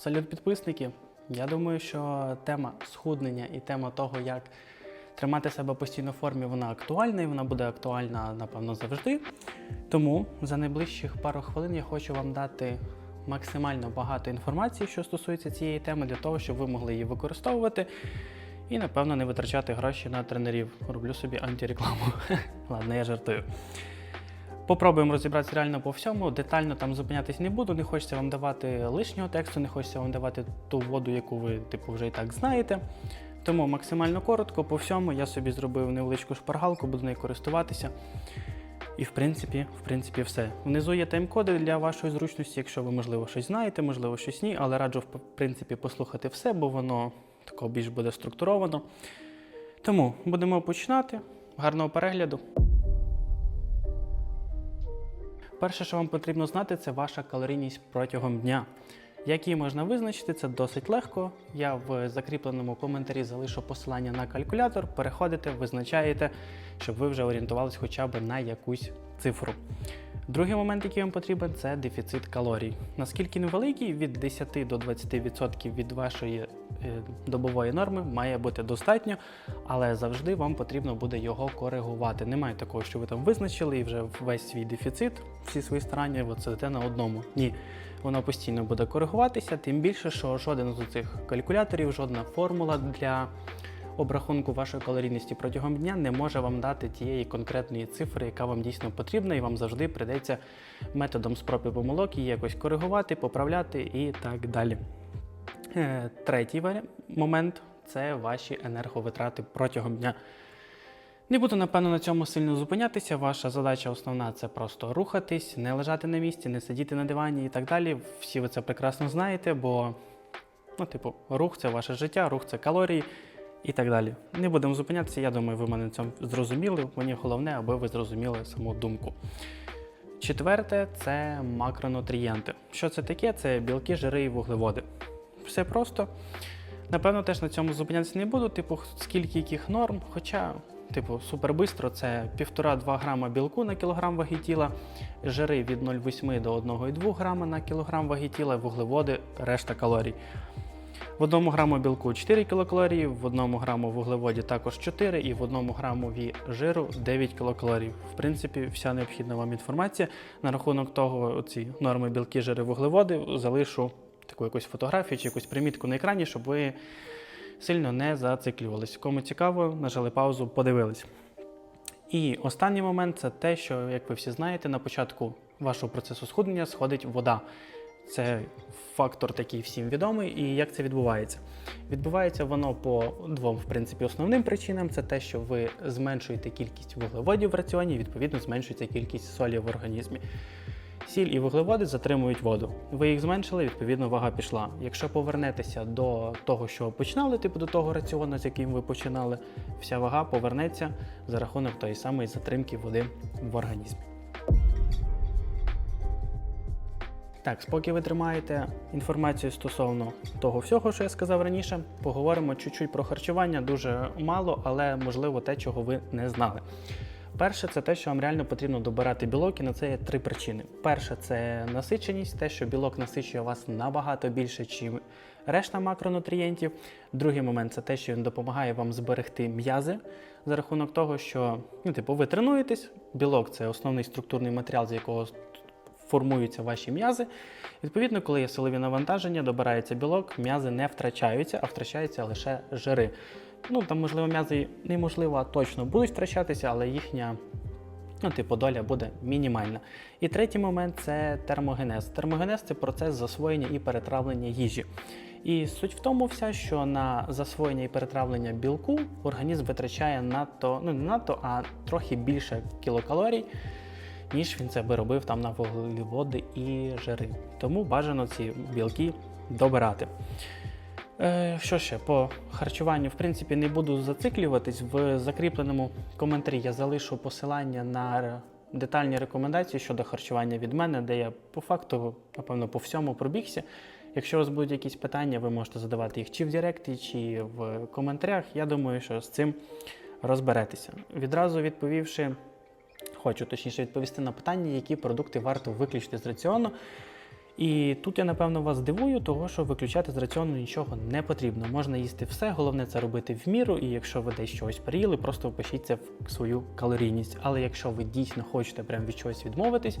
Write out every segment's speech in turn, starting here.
Салют, підписники. Я думаю, що тема схуднення і тема того, як тримати себе постійно в формі, вона актуальна і вона буде актуальна, напевно, завжди. Тому за найближчих пару хвилин я хочу вам дати максимально багато інформації, що стосується цієї теми, для того, щоб ви могли її використовувати і, напевно, не витрачати гроші на тренерів. Роблю собі антирекламу. Ладно, я жартую. Попробуємо розібратися реально по всьому. Детально там зупинятись не буду. Не хочеться вам давати лишнього тексту, не хочеться вам давати ту воду, яку ви типу вже і так знаєте. Тому максимально коротко по всьому я собі зробив невеличку шпаргалку, буду нею користуватися. І в принципі, в принципі, все. Внизу є тайм-коди для вашої зручності, якщо ви, можливо, щось знаєте, можливо, щось ні, але раджу в принципі послухати все, бо воно тако більш буде структуровано. Тому будемо починати. Гарного перегляду. Перше, що вам потрібно знати, це ваша калорійність протягом дня. Як її можна визначити, це досить легко. Я в закріпленому коментарі залишу посилання на калькулятор. Переходите, визначаєте, щоб ви вже орієнтувалися хоча б на якусь цифру. Другий момент, який вам потрібен, це дефіцит калорій. Наскільки невеликий, від 10 до 20% від вашої е, добової норми має бути достатньо, але завжди вам потрібно буде його коригувати. Немає такого, що ви там визначили і вже весь свій дефіцит, всі свої старання от сидите на одному. Ні, воно постійно буде коригуватися, тим більше, що жоден з цих калькуляторів, жодна формула для обрахунку вашої калорійності протягом дня не може вам дати тієї конкретної цифри, яка вам дійсно потрібна, і вам завжди прийдеться методом спроб і помилок її якось коригувати, поправляти і так далі. Е, Третій момент це ваші енерговитрати протягом дня. Не буду, напевно, на цьому сильно зупинятися. Ваша задача основна це просто рухатись, не лежати на місці, не сидіти на дивані і так далі. Всі ви це прекрасно знаєте, бо, ну, типу, рух це ваше життя, рух це калорії і так далі. Не будемо зупинятися, я думаю, ви мене цьому зрозуміли. Мені головне, аби ви зрозуміли саму думку. Четверте це макронутрієнти. Що це таке? Це білки, жири і вуглеводи. Все просто. Напевно, теж на цьому зупинятися не буду, типу, скільки яких норм, хоча, типу, супер бистро це 1,5-2 грама білку на кілограм ваги тіла, жири від 0,8 до 1,2 грама на кілограм ваги тіла, вуглеводи, решта калорій. В одному граму білку 4 кілокалорії, в одному граму вуглеводі також 4 і в одному грамові жиру 9 кілокалорій. В принципі, вся необхідна вам інформація на рахунок того, ці норми білки, жири, вуглеводи залишу таку якусь фотографію чи якусь примітку на екрані, щоб ви сильно не зациклювались. Кому цікаво, нажали паузу, подивились. І останній момент це те, що, як ви всі знаєте, на початку вашого процесу схуднення сходить вода. Це фактор такий всім відомий. І як це відбувається? Відбувається воно по двом, в принципі, основним причинам: це те, що ви зменшуєте кількість вуглеводів в раціоні, відповідно, зменшується кількість солі в організмі. Сіль і вуглеводи затримують воду. Ви їх зменшили, відповідно, вага пішла. Якщо повернетеся до того, що починали, типу до того раціону, з яким ви починали, вся вага повернеться за рахунок тої самої затримки води в організмі. Так, споки ви тримаєте інформацію стосовно того всього, що я сказав раніше, поговоримо чуть-чуть про харчування, дуже мало, але можливо те, чого ви не знали. Перше, це те, що вам реально потрібно добирати білок, і на це є три причини. Перше, це насиченість, те, що білок насичує вас набагато більше, ніж решта макронутрієнтів. Другий момент це те, що він допомагає вам зберегти м'язи за рахунок того, що ну, типу, ви тренуєтесь, білок це основний структурний матеріал, з якого формуються ваші м'язи. Відповідно, коли є силові навантаження, добирається білок, м'язи не втрачаються, а втрачаються лише жири. Ну, там, можливо, м'язи неможливо, а точно будуть втрачатися, але їхня ну, типу, доля буде мінімальна. І третій момент це термогенез. Термогенез це процес засвоєння і перетравлення їжі. І суть в тому вся, що на засвоєння і перетравлення білку організм витрачає надто, ну не надто, а трохи більше кілокалорій, ніж він це би робив там на вуглеводи і жири. Тому бажано ці білки добирати. Е, що ще по харчуванню, в принципі, не буду зациклюватись. В закріпленому коментарі я залишу посилання на детальні рекомендації щодо харчування від мене, де я по факту, напевно, по всьому пробігся. Якщо у вас будуть якісь питання, ви можете задавати їх чи в Директі, чи в коментарях. Я думаю, що з цим розберетеся. Відразу відповівши, хочу точніше відповісти на питання, які продукти варто виключити з раціону. І тут я напевно вас здивую, того що виключати з раціону нічого не потрібно. Можна їсти все, головне це робити в міру. І якщо ви десь чогось переїли, просто впишіть це в свою калорійність. Але якщо ви дійсно хочете прям від чогось відмовитись,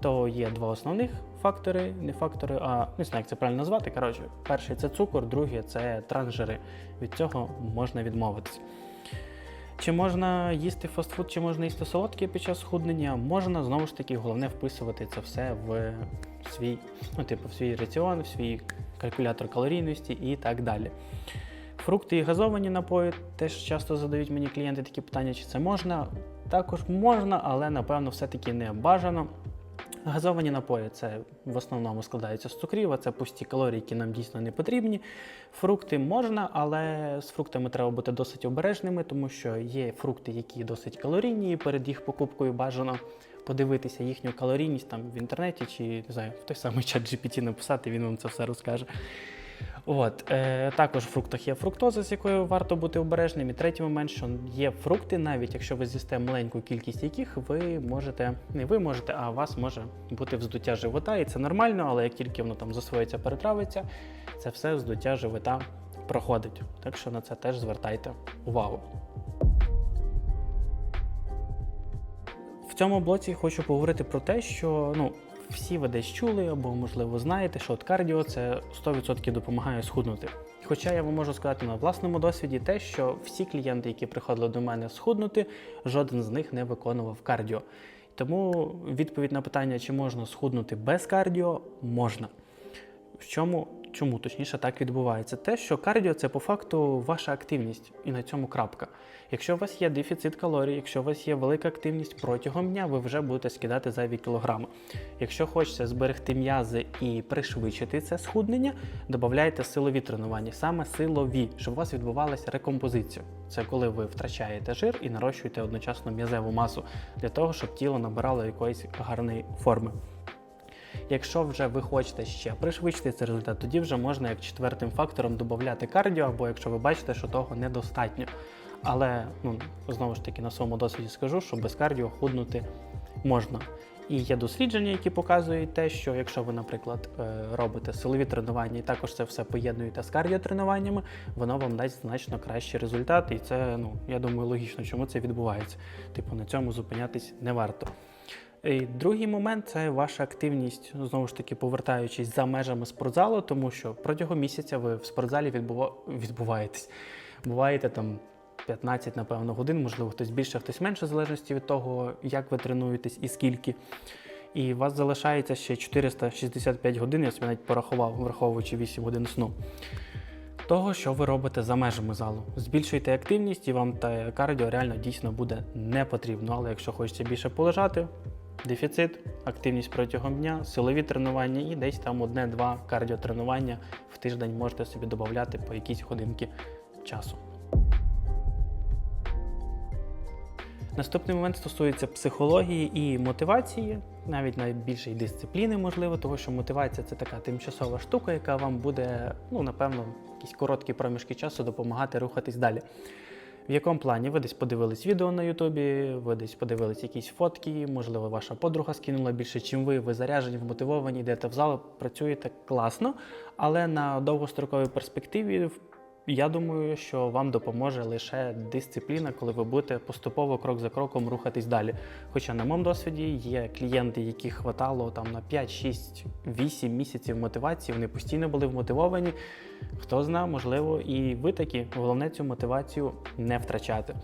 то є два основних фактори, не фактори, а не знаю, як це правильно назвати. Коротше, перший це цукор, другий це трансжири. Від цього можна відмовитись. Чи можна їсти фастфуд, чи можна їсти солодке під час схуднення? Можна знову ж таки, головне вписувати це все в свій, ну, типу, в свій раціон, в свій калькулятор калорійності і так далі. Фрукти і газовані напої теж часто задають мені клієнти такі питання, чи це можна. Також можна, але напевно все-таки не бажано. Газовані напої це в основному складаються з цукрів, а це пусті калорії, які нам дійсно не потрібні. Фрукти можна, але з фруктами треба бути досить обережними, тому що є фрукти, які досить калорійні, і перед їх покупкою бажано подивитися їхню калорійність там в інтернеті чи не знаю, в той самий чат GPT написати, він вам це все розкаже. От, е, також в фруктах є фруктоза, з якою варто бути обережним. І третій момент, що є фрукти, навіть якщо ви з'їсте маленьку кількість яких, ви можете, не ви можете, а у вас може бути вздуття живота, і це нормально, але як тільки воно там засвоїться, перетравиться, це все вздуття живота проходить. Так що на це теж звертайте увагу. В цьому блоці хочу поговорити про те, що ну, всі ви десь чули або, можливо, знаєте, що от кардіо це 100% допомагає схуднути. Хоча я вам можу сказати на власному досвіді те, що всі клієнти, які приходили до мене схуднути, жоден з них не виконував кардіо. Тому відповідь на питання, чи можна схуднути без кардіо, можна. В чому, чому точніше так відбувається? Те, що кардіо це по факту ваша активність, і на цьому крапка. Якщо у вас є дефіцит калорій, якщо у вас є велика активність протягом дня, ви вже будете скидати зайві кілограми. Якщо хочеться зберегти м'язи і пришвидшити це схуднення, додайте силові тренування, саме силові, щоб у вас відбувалася рекомпозиція. Це коли ви втрачаєте жир і нарощуєте одночасно м'язеву масу для того, щоб тіло набирало якоїсь гарної форми. Якщо вже ви хочете ще пришвидшити цей результат, тоді вже можна як четвертим фактором додати кардіо, або якщо ви бачите, що того недостатньо. Але ну, знову ж таки на своєму досвіді скажу, що без кардіо худнути можна. І є дослідження, які показують те, що якщо ви, наприклад, е, робите силові тренування і також це все поєднуєте з кардіотренуваннями, воно вам дасть значно кращий результат. І це, ну, я думаю, логічно, чому це відбувається. Типу, на цьому зупинятись не варто. І другий момент це ваша активність, знову ж таки, повертаючись за межами спортзалу, тому що протягом місяця ви в спортзалі відбува... відбуваєтесь. Буваєте там 15, напевно, годин, можливо, хтось більше, хтось менше, в залежності від того, як ви тренуєтесь і скільки. І у вас залишається ще 465 годин, я собі навіть порахував, враховуючи 8 годин сну. Того, що ви робите за межами залу. Збільшуйте активність і вам та кардіо реально дійсно буде не потрібно. Але якщо хочете більше полежати, дефіцит, активність протягом дня, силові тренування і десь там одне-два кардіотренування в тиждень можете собі додати по якісь годинки часу. Наступний момент стосується психології і мотивації, навіть найбільшої дисципліни, можливо, тому що мотивація це така тимчасова штука, яка вам буде, ну, напевно, якісь короткі проміжки часу допомагати рухатись далі. В якому плані? Ви десь подивились відео на Ютубі, ви десь подивились якісь фотки, можливо, ваша подруга скинула більше, чим ви, ви заряжені, вмотивовані, йдете в зал, працюєте класно, але на довгостроковій перспективі я думаю, що вам допоможе лише дисципліна, коли ви будете поступово крок за кроком рухатись далі. Хоча на моєму досвіді є клієнти, яких хватало там на 5, 6, 8 місяців мотивації, вони постійно були вмотивовані. Хто знає, можливо, і ви такі. Головне цю мотивацію не втрачати.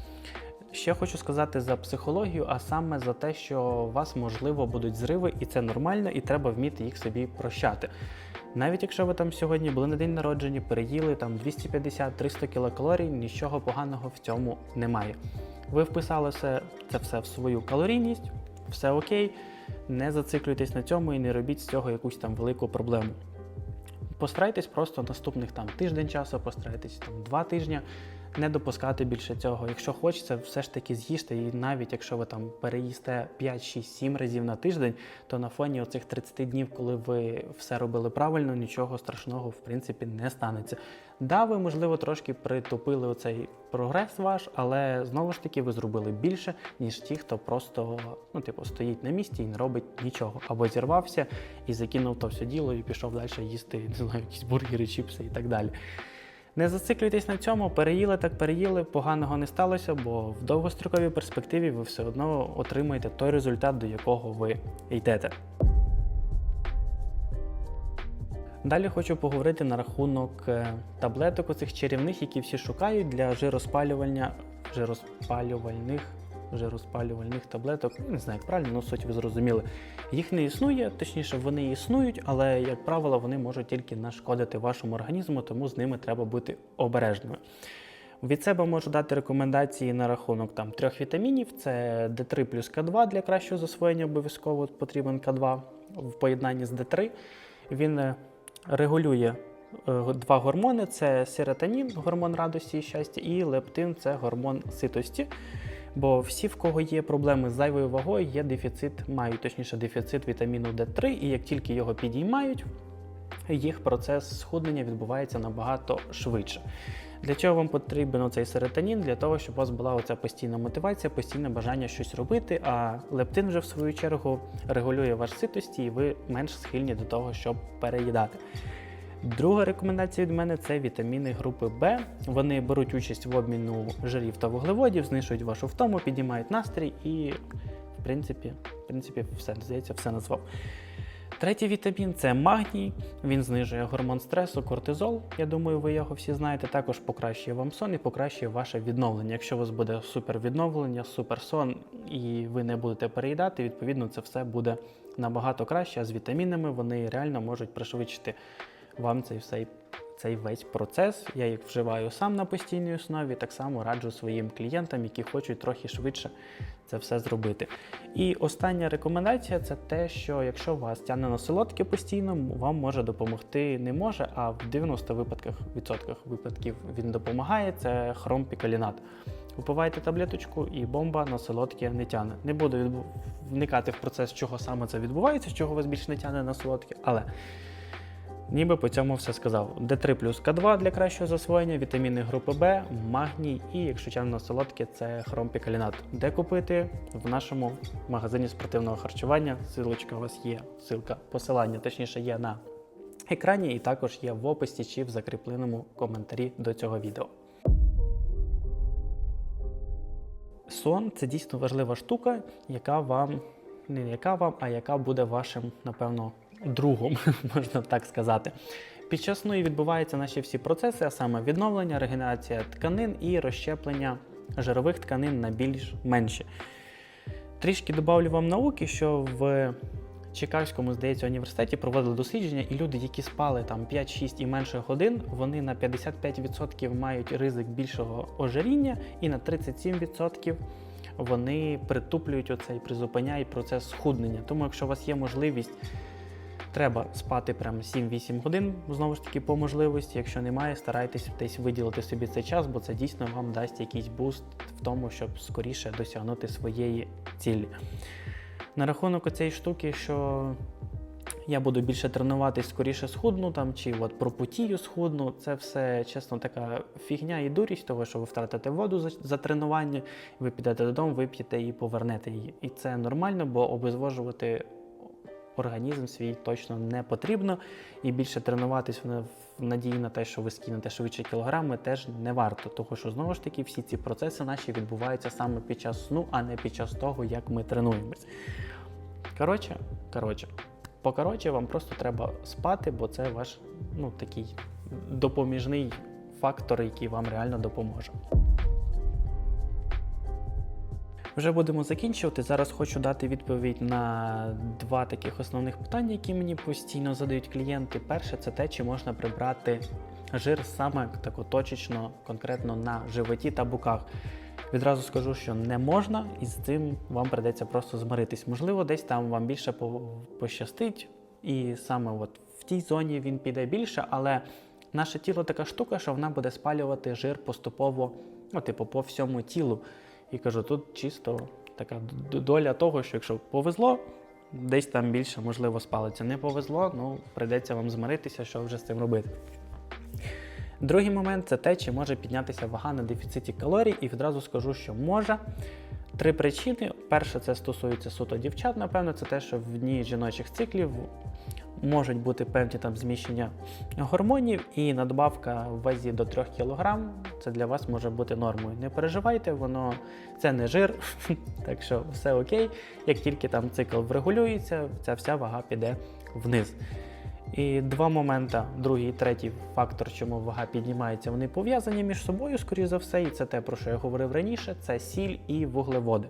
Ще хочу сказати за психологію, а саме за те, що у вас можливо будуть зриви, і це нормально, і треба вміти їх собі прощати. Навіть якщо ви там сьогодні були на день народження, переїли там 250-300 кілокалорій, нічого поганого в цьому немає. Ви вписали все, це все в свою калорійність, все окей, не зациклюйтесь на цьому і не робіть з цього якусь там велику проблему. Постарайтесь просто наступних там тиждень часу, постарайтесь там два тижні не допускати більше цього. Якщо хочеться, все ж таки з'їжте. І навіть якщо ви там переїсте 5, 6, 7 разів на тиждень, то на фоні оцих 30 днів, коли ви все робили правильно, нічого страшного в принципі не станеться. Да, ви, можливо, трошки притупили оцей прогрес ваш, але знову ж таки ви зробили більше, ніж ті, хто просто ну, типу, стоїть на місці і не робить нічого. Або зірвався і закинув то все діло і пішов далі їсти не знаю, якісь бургери, чіпси і так далі. Не зациклюйтесь на цьому, переїли так переїли, поганого не сталося, бо в довгостроковій перспективі ви все одно отримаєте той результат, до якого ви йдете. Далі хочу поговорити на рахунок е, таблеток оцих чарівних, які всі шукають для жироспалювання жироспалювальних жироспалювальних таблеток. Не знаю, як правильно, але суть ви зрозуміли. Їх не існує, точніше, вони існують, але, як правило, вони можуть тільки нашкодити вашому організму, тому з ними треба бути обережними. Від себе можу дати рекомендації на рахунок там трьох вітамінів: це D3 плюс К2 для кращого засвоєння, обов'язково потрібен К2 в поєднанні з D3. Він е, регулює е, два гормони: це серотонін, гормон радості і щастя, і лептин це гормон ситості. Бо всі, в кого є проблеми з зайвою вагою, є дефіцит, мають точніше дефіцит вітаміну D3, і як тільки його підіймають, їх процес схуднення відбувається набагато швидше. Для чого вам потрібен цей серотонін? Для того, щоб у вас була оця постійна мотивація, постійне бажання щось робити. А лептин вже в свою чергу регулює ваш ситості, і ви менш схильні до того, щоб переїдати. Друга рекомендація від мене це вітаміни групи Б. Вони беруть участь в обміну жирів та вуглеводів, знижують вашу втому, піднімають настрій і, в принципі, в принципі, все здається, все назвав. Третій вітамін це магній. Він знижує гормон стресу, кортизол. Я думаю, ви його всі знаєте. Також покращує вам сон і покращує ваше відновлення. Якщо у вас буде супер відновлення, супер сон, і ви не будете переїдати, відповідно, це все буде набагато краще. А з вітамінами вони реально можуть пришвидшити вам цей цей, цей весь процес. Я їх вживаю сам на постійній основі, так само раджу своїм клієнтам, які хочуть трохи швидше це все зробити. І остання рекомендація це те, що якщо вас тягне на солодке постійно, вам може допомогти не може, а в 90 випадках відсотках випадків він допомагає. Це хромпікалінат. Випивайте таблеточку і бомба на солодке не тягне. Не буду вникати в процес, чого саме це відбувається, чого вас більше не тягне на солодке, але Ніби по цьому все сказав. D3 плюс К2 для кращого засвоєння, вітаміни групи Б, магній і, якщо тягне солодке, це хромпікалінат. Де купити? В нашому магазині спортивного харчування. Силочка у вас є, силка, посилання, точніше, є на екрані, і також є в описі чи в закріпленому коментарі до цього відео. Сон це дійсно важлива штука, яка вам не яка вам, а яка буде вашим, напевно, другом, можна так сказати. Під час сну і відбуваються наші всі процеси, а саме відновлення, регенерація тканин і розщеплення жирових тканин на більш менші. Трішки добавлю вам науки, що в Чикагському, здається, університеті проводили дослідження, і люди, які спали там 5-6 і менше годин, вони на 55% мають ризик більшого ожиріння, і на 37% вони притуплюють оцей призупиняють процес схуднення. Тому, якщо у вас є можливість, треба спати прямо 7-8 годин, знову ж таки, по можливості. Якщо немає, старайтесь десь виділити собі цей час, бо це дійсно вам дасть якийсь буст в тому, щоб скоріше досягнути своєї цілі. На рахунок цієї штуки, що я буду більше тренуватись, скоріше схудну там, чи от пропутію схудну, це все чесно така фігня і дурість, того, що ви втратите воду за, за тренування, ви підете додому, вип'єте і повернете її. І це нормально, бо обезвожувати організм свій точно не потрібно. І більше тренуватись в надії на те, що ви скинете швидше кілограми, теж не варто. Тому що знову ж таки всі ці процеси наші відбуваються саме під час сну, а не під час того, як ми тренуємось. Коротше, коротше, покоротше, вам просто треба спати, бо це ваш ну, такий допоміжний фактор, який вам реально допоможе. Вже будемо закінчувати. Зараз хочу дати відповідь на два таких основних питання, які мені постійно задають клієнти. Перше, це те, чи можна прибрати жир саме так точечно, конкретно на животі та боках. Відразу скажу, що не можна, і з цим вам придеться просто змиритись. Можливо, десь там вам більше пощастить, і саме от в тій зоні він піде більше, але Наше тіло така штука, що вона буде спалювати жир поступово, ну, типу, по всьому тілу. І кажу, тут чисто така доля того, що якщо повезло, десь там більше можливо спалиться. Не повезло, ну прийдеться вам змиритися, що вже з цим робити. Другий момент це те, чи може піднятися вага на дефіциті калорій, і відразу скажу, що може. Три причини. Перше, це стосується суто дівчат, напевно, це те, що в дні жіночих циклів можуть бути певні там зміщення гормонів, і надбавка в вазі до 3 кг це для вас може бути нормою. Не переживайте, воно це не жир, так що все окей. Як тільки там цикл врегулюється, ця вся вага піде вниз. І два моменти, другий і третій фактор, чому вага піднімається, вони пов'язані між собою, скоріш за все, і це те, про що я говорив раніше: це сіль і вуглеводи.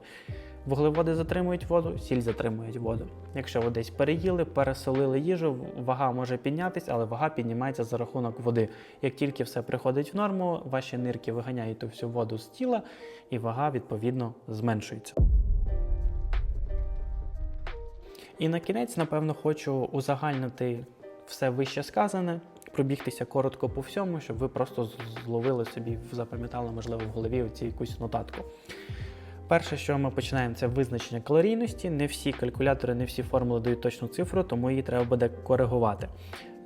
Вуглеводи затримують воду, сіль затримують воду. Якщо ви десь переїли, пересолили їжу, вага може піднятися, але вага піднімається за рахунок води. Як тільки все приходить в норму, ваші нирки виганяють ту всю воду з тіла, і вага відповідно зменшується. І на кінець, напевно, хочу узагальнити все вище сказане, пробігтися коротко по всьому, щоб ви просто зловили собі, запам'ятали, можливо, в голові оці якусь нотатку. Перше, що ми починаємо, це визначення калорійності. Не всі калькулятори, не всі формули дають точну цифру, тому її треба буде коригувати.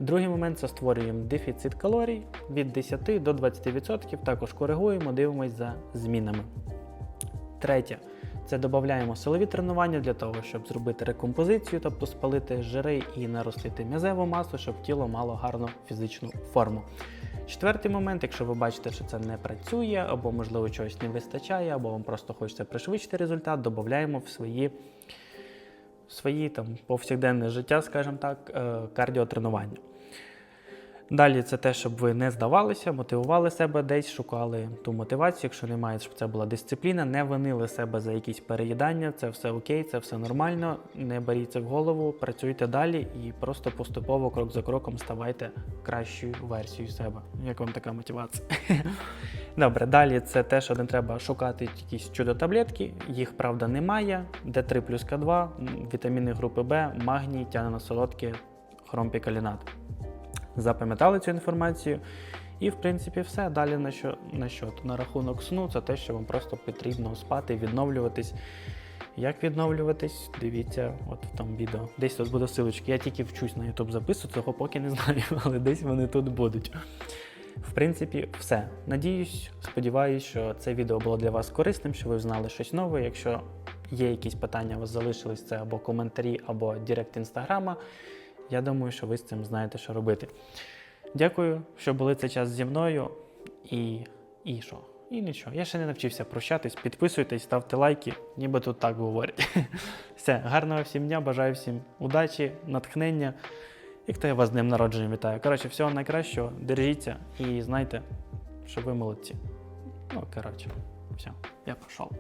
Другий момент це створюємо дефіцит калорій від 10 до 20%, також коригуємо, дивимось за змінами. Третє це додаємо силові тренування для того, щоб зробити рекомпозицію, тобто спалити жири і наростити м'язеву масу, щоб тіло мало гарну фізичну форму. Четвертий момент, якщо ви бачите, що це не працює, або можливо чогось не вистачає, або вам просто хочеться пришвидшити результат, додаємо в свої, в свої там, повсякденне життя, скажімо так, е, кардіотренування. Далі це те, щоб ви не здавалися, мотивували себе десь, шукали ту мотивацію, якщо немає, щоб це була дисципліна, не винили себе за якісь переїдання, це все окей, це все нормально. Не беріть це в голову, працюйте далі і просто поступово, крок за кроком, ставайте кращою версією себе. Як вам така мотивація? Добре, далі це те, що не треба шукати якісь чудо-таблетки, їх правда немає. Д3 плюс К2, вітаміни групи Б, магній, тяне на солодке, хромпікалінат запам'ятали цю інформацію. І, в принципі, все. Далі на що, на що? На рахунок сну, це те, що вам просто потрібно спати, відновлюватись. Як відновлюватись, дивіться от в тому відео. Десь тут буде силочки. Я тільки вчусь на YouTube записувати, цього поки не знаю, але десь вони тут будуть. В принципі, все. Надіюсь, сподіваюсь, що це відео було для вас корисним, що ви знали щось нове. Якщо є якісь питання, у вас залишились це або коментарі, або директ інстаграма. Я думаю, що ви з цим знаєте, що робити. Дякую, що були цей час зі мною. І, і що? І нічого. Я ще не навчився прощатись. Підписуйтесь, ставте лайки, ніби тут так говорять. Все, гарного всім дня, бажаю всім удачі, натхнення. І хто я вас з днем народження вітаю. Коротше, всього найкращого, держіться і знайте, що ви молодці. Ну, коротше, все, я пішов.